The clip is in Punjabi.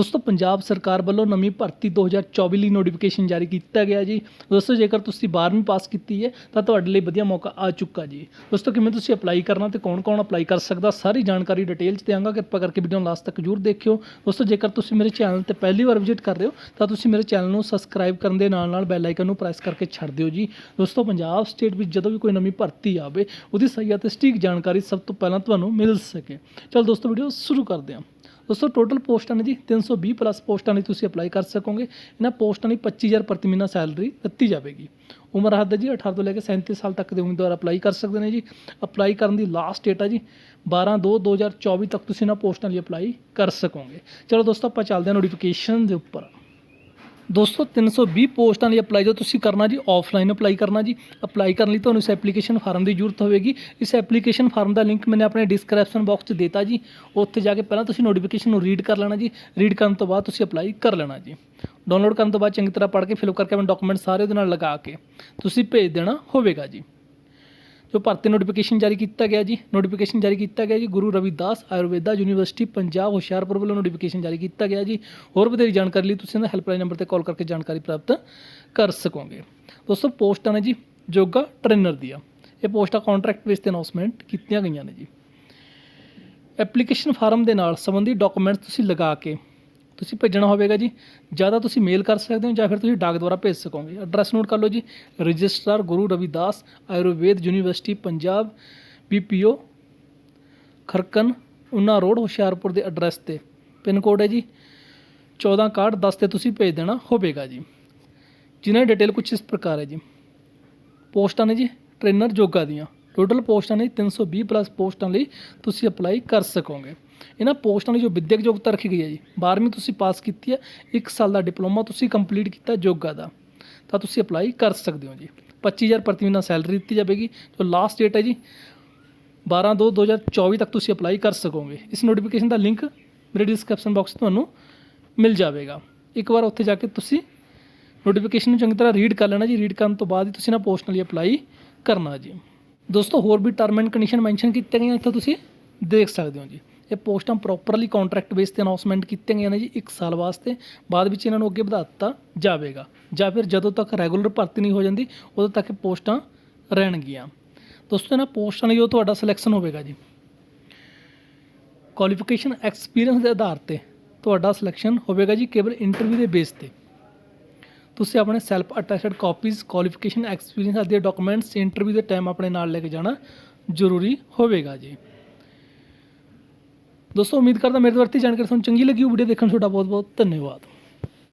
ਦੋਸਤੋ, ਪੰਜਾਬ ਸਰਕਾਰ ਵੱਲੋਂ ਨਵੀਂ ਭਰਤੀ 2024 ਲਈ ਨੋਟੀਫਿਕੇਸ਼ਨ ਜਾਰੀ ਕੀਤਾ ਗਿਆ ਜੀ। ਦੋਸਤੋ, ਜੇਕਰ ਤੁਸੀਂ 12ਵੀਂ ਪਾਸ ਕੀਤੀ ਹੈ, ਤਾਂ ਤੁਹਾਡੇ ਲਈ ਵਧੀਆ ਮੌਕਾ ਆ ਚੁੱਕਾ ਜੀ। ਦੋਸਤੋ, ਕਿਵੇਂ ਤੁਸੀਂ ਅਪਲਾਈ ਕਰਨਾ ਤੇ ਕੌਣ-ਕੌਣ ਅਪਲਾਈ ਕਰ ਸਕਦਾ, ਸਾਰੀ ਜਾਣਕਾਰੀ ਡਿਟੇਲ 'ਚ ਦਿਆਂਗਾ। ਕਿਰਪਾ ਕਰਕੇ ਵੀਡੀਓ ਨੂੰ ਲਾਸਟ ਤੱਕ ਜਰੂਰ ਦੇਖਿਓ। ਦੋਸਤੋ, ਜੇਕਰ ਤੁਸੀਂ ਮੇਰੇ ਚੈਨਲ ਤੇ ਪਹਿਲੀ ਵਾਰ ਵਿਜ਼ਿਟ ਕਰ ਰਹੇ ਹੋ, ਤਾਂ ਤੁਸੀਂ ਮੇਰੇ ਚੈਨਲ ਨੂੰ ਸਬਸਕ੍ਰਾਈਬ ਕਰਨ ਦੇ ਨਾਲ-ਨਾਲ ਬੈਲ ਆਈਕਨ ਨੂੰ ਪ੍ਰੈਸ ਕਰਕੇ ਛੱਡ ਦਿਓ ਜੀ। ਦੋਸਤੋ, ਪੰਜਾਬ ਸਟੇਟ ਵਿੱਚ ਜਦੋਂ ਵੀ ਕੋਈ ਨਵੀਂ ਭਰਤੀ ਆਵੇ, ਉਹਦੀ ਸਹੀ ਅਤੇ ਸਟੀਕ ਜਾਣਕਾਰੀ ਸਭ ਤੋਂ ਪਹਿਲਾਂ ਤੁਹਾਨੂੰ ਮਿਲ ਸਕੇ। ਚਲ ਦੋਸਤੋ ਵੀਡੀਓ ਸ਼ੁਰੂ ਕਰਦੇ ਹਾਂ। ਦੋਸਤੋ ਟੋਟਲ ਪੋਸਟਾਂ ਨੇ ਜੀ 320 ਪਲੱਸ ਪੋਸਟਾਂ ਲਈ ਤੁਸੀਂ ਅਪਲਾਈ ਕਰ ਸਕੋਗੇ। ਇਹਨਾਂ ਪੋਸਟਾਂ ਲਈ 25000 ਪ੍ਰਤੀ ਮਹੀਨਾ ਸੈਲਰੀ ਦਿੱਤੀ ਜਾਵੇਗੀ। ਉਮਰ ਹੱਦ ਹੈ ਜੀ 18 ਤੋਂ ਲੈ ਕੇ 37 ਸਾਲ ਤੱਕ ਦੇ ਉਮੀਦਵਾਰ ਅਪਲਾਈ ਕਰ ਸਕਦੇ ਨੇ ਜੀ। ਅਪਲਾਈ ਕਰਨ ਦੀ ਲਾਸਟ ਡੇਟ ਆ ਜੀ 12 2 2024 ਤੱਕ ਤੁਸੀਂ ਇਹਨਾਂ ਪੋਸਟਾਂ ਲਈ ਅਪਲਾਈ ਕਰ ਸਕੋਗੇ। ਚਲੋ ਦੋਸਤੋ, ਆਪਾਂ ਚੱਲਦੇ ਹਾਂ ਨੋਟੀਫਿਕੇਸ਼ਨ ਦੇ ਉੱਪਰ। ਦੋਸਤੋ 320 ਪੋਸਟਾਂ ਲਈ ਅਪਲਾਈ ਜੋ ਤੁਸੀਂ ਕਰਨਾ ਜੀ ਆਫਲਾਈਨ ਅਪਲਾਈ ਕਰਨਾ ਜੀ ਅਪਲਾਈ ਕਰਨ ਲਈ ਤੁਹਾਨੂੰ ਇਸ ਐਪਲੀਕੇਸ਼ਨ ਫਾਰਮ ਦੀ ਜ਼ਰੂਰਤ ਹੋਵੇਗੀ। ਇਸ ਐਪਲੀਕੇਸ਼ਨ ਫਾਰਮ ਦਾ ਲਿੰਕ ਮੈਨੇ ਆਪਣੇ ਡਿਸਕ੍ਰਿਪਸ਼ਨ ਬਾਕਸ 'ਚ ਦਿੱਤਾ ਜੀ। ਉੱਥੇ ਜਾ ਕੇ ਪਹਿਲਾਂ ਤੁਸੀਂ ਨੋਟੀਫਿਕੇਸ਼ਨ ਨੂੰ ਰੀਡ ਕਰ ਲੈਣਾ ਜੀ। ਰੀਡ ਕਰਨ ਤੋਂ ਬਾਅਦ ਤੁਸੀਂ ਅਪਲਾਈ ਕਰ ਲੈਣਾ ਜੀ। ਡਾਊਨਲੋਡ ਕਰਨ ਤੋਂ ਬਾਅਦ ਚੰਗੀ ਤਰ੍ਹਾਂ ਪੜ੍ਹ ਕੇ ਫਿਲ ਕਰਕੇ ਆਪਣੇ ਡਾਕੂਮੈਂਟ ਸਾਰੇ ਉਹਦੇ ਨਾਲ ਲਗਾ ਕੇ ਤੁਸੀਂ ਭੇਜ ਦੇਣਾ ਹੋਵੇਗਾ ਜੀ। ਜੋ ਭਰਤੀ ਨੋਟੀਫਿਕੇਸ਼ਨ ਜਾਰੀ ਕੀਤਾ ਗਿਆ ਜੀ ਨੋਟੀਫਿਕੇਸ਼ਨ ਜਾਰੀ ਕੀਤਾ ਗਿਆ ਜੀ, ਗੁਰੂ ਰਵਿਦਾਸ ਆਯੁਰਵੇਦਾ ਯੂਨੀਵਰਸਿਟੀ ਪੰਜਾਬ, ਹੁਸ਼ਿਆਰਪੁਰ ਵੱਲੋਂ ਨੋਟੀਫਿਕੇਸ਼ਨ ਜਾਰੀ ਕੀਤਾ ਗਿਆ ਜੀ। ਹੋਰ ਵਧੇਰੀ ਜਾਣਕਾਰੀ ਲਈ ਤੁਸੀਂ ਇਹਨਾਂ ਹੈਲਪਲਾਈਨ ਨੰਬਰ ਤੇ ਕਾਲ ਕਰਕੇ ਜਾਣਕਾਰੀ ਪ੍ਰਾਪਤ ਕਰ ਸਕੋਗੇ। ਦੋਸਤੋ, ਪੋਸਟਾਂ ਨੇ ਜੀ ਯੋਗਾ ਟ੍ਰੇਨਰ ਦੀਆਂ। ਇਹ ਪੋਸਟਾਂ ਕੰਟਰੈਕਟ ਬੇਸ ਤੇ ਅਨਾਉਂਸਮੈਂਟ ਕੀਤੀਆਂ ਗਈਆਂ ਨੇ ਜੀ। ਐਪਲੀਕੇਸ਼ਨ ਫਾਰਮ ਦੇ ਨਾਲ ਸੰਬੰਧਿਤ ਡਾਕੂਮੈਂਟਸ ਤੁਸੀਂ ਲਗਾ ਕੇ ਤੁਸੀਂ ਭੇਜਣਾ ਹੋਵੇਗਾ ਜੀ। ਜਾਂ ਤਾਂ ਤੁਸੀਂ ਮੇਲ ਕਰ ਸਕਦੇ ਹੋ ਜਾਂ ਫਿਰ ਤੁਸੀਂ ਡਾਕ ਦੁਆਰਾ ਭੇਜ ਸਕੋਗੇ। ਐਡਰੈਸ ਨੋਟ ਕਰ ਲਓ ਜੀ। Registrar Guru Ravidas Ayurved university Punjab BPO Kharkan Una road Hoshiarpur ਦੇ ਐਡਰੈਸ ਤੇ। ਪਿਨ ਕੋਡ ਹੈ ਜੀ। 146110 ਤੇ ਤੁਸੀਂ ਭੇਜ ਦੇਣਾ ਹੋਵੇਗਾ ਜੀ। ਜਿਨ੍ਹਾਂ ਦੀ ਡਿਟੇਲ ਕੁਝ ਇਸ ਪ੍ਰਕਾਰ ਹੈ ਜੀ। ਪੋਸਟਾਂ ਨੇ ਜੀ ਟ੍ਰੇਨਰ ਯੋਗਾ ਦੀਆਂ। ਟੋਟਲ ਪੋਸਟਾਂ ਨੇ 320 ਪਲੱਸ ਪੋਸਟਾਂ ਲਈ ਤੁਸੀਂ ਅਪਲਾਈ ਕਰ ਸਕੋਗੇ। ਇਹਨਾਂ ਪੋਸਟਾਂ ਲਈ ਜੋ ਵਿਦਿਅਕ ਯੋਗਤਾ ਰੱਖੀ ਗਈ ਹੈ ਜੀ 12ਵੀਂ ਤੁਸੀਂ ਪਾਸ ਕੀਤੀ ਹੈ 1 ਸਾਲ ਦਾ ਡਿਪਲੋਮਾ ਤੁਸੀਂ ਕੰਪਲੀਟ ਕੀਤਾ ਯੋਗਾ ਦਾ, ਤਾਂ ਤੁਸੀਂ ਅਪਲਾਈ ਕਰ ਸਕਦੇ ਹੋ ਜੀ। 25000 ਪ੍ਰਤੀ ਮਹੀਨਾ ਸੈਲਰੀ ਦਿੱਤੀ ਜਾਵੇਗੀ, ਜੋ ਲਾਸਟ ਡੇਟ ਹੈ ਜੀ 12 2 2024 ਤੱਕ ਤੁਸੀਂ ਅਪਲਾਈ ਕਰ ਸਕੋਗੇ। ਇਸ ਨੋਟੀਫਿਕੇਸ਼ਨ ਦਾ ਲਿੰਕ ਮੇਰੇ ਡਿਸਕ੍ਰਿਪਸ਼ਨ ਬਾਕਸ 'ਚ ਤੁਹਾਨੂੰ ਮਿਲ ਜਾਵੇਗਾ। ਇੱਕ ਵਾਰ ਉੱਥੇ ਜਾ ਕੇ ਤੁਸੀਂ ਨੋਟੀਫਿਕੇਸ਼ਨ ਨੂੰ ਚੰਗੀ ਤਰ੍ਹਾਂ ਰੀਡ ਕਰ ਲੈਣਾ ਜੀ ਰੀਡ ਕਰਨ ਤੋਂ ਬਾਅਦ ਹੀ ਤੁਸੀਂ ਨਾ ਪੋਸਟ ਲਈ ਅਪਲਾਈ ਕਰਨਾ ਜੀ। ਦੋਸਤੋ, ਹੋਰ ਵੀ ਟਰਮ ਐਂਡ ਕੰਡੀਸ਼ਨ ਮੈਂਸ਼ਨ ਕੀਤੀਆਂ ਗਈਆਂ ਇੱਥੇ ਤੁਸੀਂ ਦੇਖ ਸਕਦੇ ਹੋ ਜੀ। ਇਹ ਪੋਸਟਾਂ ਪ੍ਰੋਪਰਲੀ ਕੰਟਰੈਕਟ ਬੇਸ ਤੇ ਅਨਾਉਂਸਮੈਂਟ ਕੀਤੀਆਂ ਗਈਆਂ ਨੇ ਜੀ 1 ਸਾਲ ਵਾਸਤੇ। ਬਾਅਦ ਵਿੱਚ ਇਹਨਾਂ ਨੂੰ ਅੱਗੇ ਵਧਾ ਦਿੱਤਾ ਜਾਵੇਗਾ। ਜਾਂ ਫਿਰ ਜਦੋਂ ਤੱਕ ਰੈਗੂਲਰ ਭਰਤੀ ਨਹੀਂ ਹੋ ਜਾਂਦੀ, ਉਦੋਂ ਤੱਕ ਪੋਸਟਾਂ ਰਹਿਣਗੀਆਂ। ਦੋਸਤੋ, ਇਹਨਾਂ ਪੋਸਟਾਂ ਲਈ ਜੋ ਤੁਹਾਡਾ ਸਿਲੈਕਸ਼ਨ ਹੋਵੇਗਾ ਜੀ। ਕੁਆਲੀਫਿਕੇਸ਼ਨ ਐਕਸਪੀਰੀਅੰਸ ਦੇ ਆਧਾਰ ਤੇ ਤੁਹਾਡਾ ਸਿਲੈਕਸ਼ਨ ਹੋਵੇਗਾ ਜੀ ਕੇਵਲ ਇੰਟਰਵਿਊ ਦੇ ਬੇਸ ਤੇ। ਤੁਸੀਂ ਆਪਣੇ self attested copies qualification experience ਆਦਿ ਡਾਕੂਮੈਂਟਸ ਇੰਟਰਵਿਊ ਦੇ ਟਾਈਮ ਆਪਣੇ ਨਾਲ ਲੈ ਕੇ ਜਾਣਾ ਜ਼ਰੂਰੀ ਹੋਵੇਗਾ ਜੀ। ਦੋਸਤੋ, ਉਮੀਦ ਕਰਦਾ ਮੇਰੇ ਵਰਤੀ ਜਾਣਕਾਰੀ, ਤੁਹਾਨੂੰ ਚੰਗੀ ਲੱਗੀ ਹੋ ਵੀਡੀਓ ਦੇਖਣ ਤੁਹਾਡਾ ਬਹੁਤ ਬਹੁਤ ਧੰਨਵਾਦ।